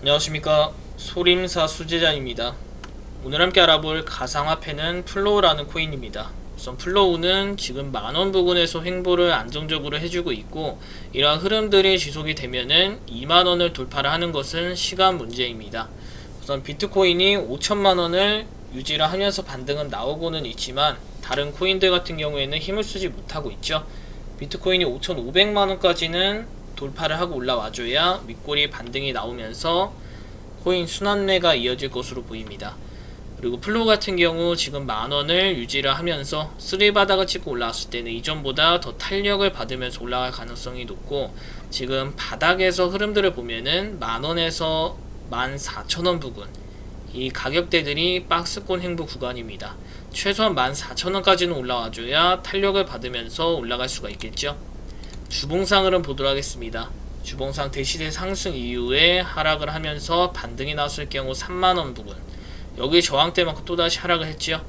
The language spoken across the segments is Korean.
안녕하십니까. 소림사 수제자입니다. 오늘 함께 알아볼 가상화폐는 플로우라는 코인입니다. 우선 플로우는 지금 만원 부근에서 횡보를 안정적으로 해주고 있고 이러한 흐름들이 지속이 되면은 2만원을 돌파를 하는 것은 시간 문제입니다. 우선 비트코인이 5천만원을 유지를 하면서 반등은 나오고는 있지만 다른 코인들 같은 경우에는 힘을 쓰지 못하고 있죠. 비트코인이 5,500만원까지는 돌파를 하고 올라와줘야 윗골이 반등이 나오면서 코인 순환매가 이어질 것으로 보입니다. 그리고 플로우 같은 경우 지금 만원을 유지를 하면서 쓰리 바닥을 찍고 올라왔을 때는 이전보다 더 탄력을 받으면서 올라갈 가능성이 높고 지금 바닥에서 흐름들을 보면은 만원에서 14,000원 부근 이 가격대들이 박스권 행보 구간입니다. 최소한 14,000원까지는 올라와줘야 탄력을 받으면서 올라갈 수가 있겠죠. 주봉상으로 보도록 하겠습니다. 주봉상 대시대 상승 이후에 하락을 하면서 반등이 나왔을 경우 3만원 부근 여기 저항대만큼 또다시 하락을 했죠.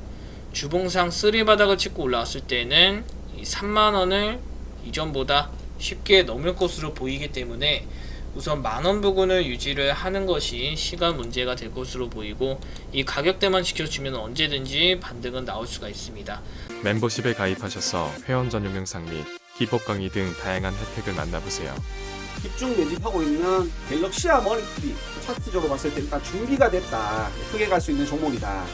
주봉상 3 바닥을 찍고 올라왔을 때는 이 3만원을 이전보다 쉽게 넘을 것으로 보이기 때문에 우선 만원 부근을 유지를 하는 것이 시간 문제가 될 것으로 보이고 이 가격대만 지켜주면 언제든지 반등은 나올 수가 있습니다. 멤버십에 가입하셔서 회원 전용 영상 및 기법 강의 등 다양한 혜택을 만나보세요. 집중 매집하고 있는 갤럭시아 머니트리 차트적으로 봤을 때 일단 준비가 됐다 크게 갈 수 있는 종목이다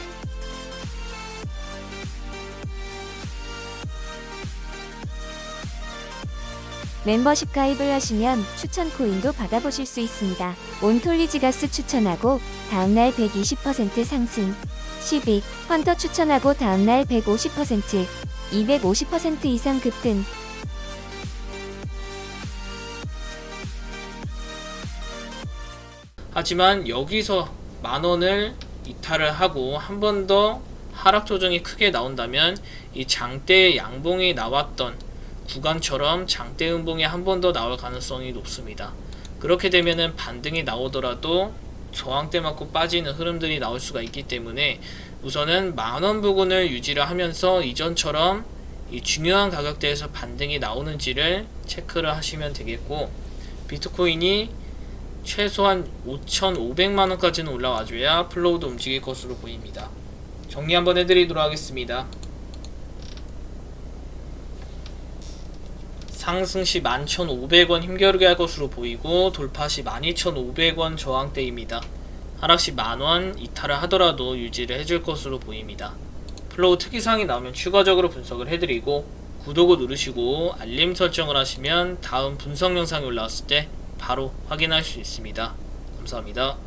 멤버십 가입을 하시면 추천 코인도 받아보실 수 있습니다. 온톨리지가스 추천하고 다음날 120% 상승. 12. 헌터 추천하고 다음날 150%, 250% 이상 급등. 하지만 여기서 만원을 이탈을 하고 한 번 더 하락 조정이 크게 나온다면 이 장대 양봉이 나왔던 구간처럼 장대 음봉이 한 번 더 나올 가능성이 높습니다. 그렇게 되면은 반등이 나오더라도 저항대 맞고 빠지는 흐름들이 나올 수가 있기 때문에 우선은 만원 부근을 유지를 하면서 이전처럼 이 중요한 가격대에서 반등이 나오는지를 체크를 하시면 되겠고 비트코인이 최소한 5,500만 원까지는 올라와줘야 플로우도 움직일 것으로 보입니다. 정리 한번 해드리도록 하겠습니다. 상승 시 11,500원 힘겨루게 할 것으로 보이고 돌파 시 12,500원 저항대입니다. 하락 시 만원 이탈을 하더라도 유지를 해줄 것으로 보입니다. 플로우 특이사항이 나오면 추가적으로 분석을 해드리고 구독을 누르시고 알림 설정을 하시면 다음 분석 영상이 올라왔을 때 바로 확인할 수 있습니다. 감사합니다.